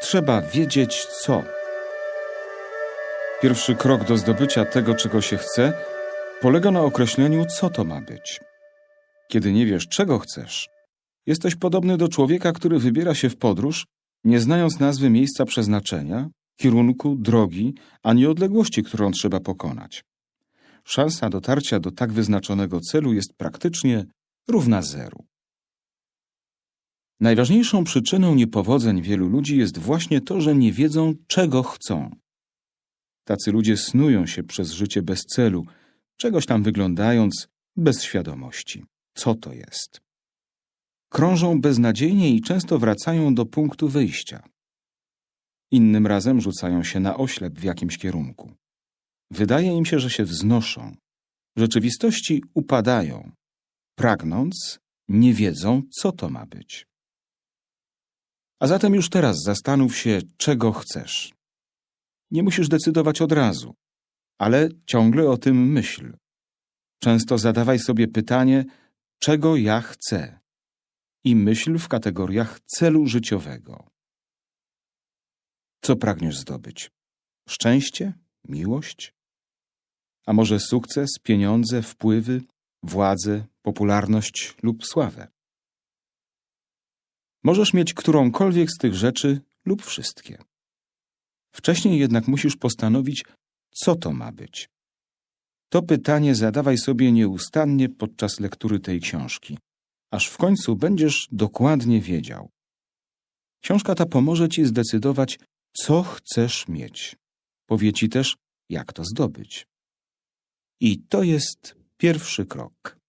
Trzeba wiedzieć co. Pierwszy krok do zdobycia tego, czego się chce, polega na określeniu, co to ma być. Kiedy nie wiesz, czego chcesz, jesteś podobny do człowieka, który wybiera się w podróż, nie znając nazwy miejsca przeznaczenia, kierunku, drogi, ani odległości, którą trzeba pokonać. Szansa dotarcia do tak wyznaczonego celu jest praktycznie równa zeru. Najważniejszą przyczyną niepowodzeń wielu ludzi jest właśnie to, że nie wiedzą, czego chcą. Tacy ludzie snują się przez życie bez celu, czegoś tam wyglądając, bez świadomości. Co to jest? Krążą beznadziejnie i często wracają do punktu wyjścia. Innym razem rzucają się na oślep w jakimś kierunku. Wydaje im się, że się wznoszą. W rzeczywistości upadają. Pragnąc, nie wiedzą, co to ma być. A zatem już teraz zastanów się, czego chcesz. Nie musisz decydować od razu, ale ciągle o tym myśl. Często zadawaj sobie pytanie, czego ja chcę i myśl w kategoriach celu życiowego. Co pragniesz zdobyć? Szczęście? Miłość? A może sukces, pieniądze, wpływy, władzę, popularność lub sławę? Możesz mieć którąkolwiek z tych rzeczy lub wszystkie. Wcześniej jednak musisz postanowić, co to ma być. To pytanie zadawaj sobie nieustannie podczas lektury tej książki, aż w końcu będziesz dokładnie wiedział. Książka ta pomoże ci zdecydować, co chcesz mieć. Powie ci też, jak to zdobyć. I to jest pierwszy krok.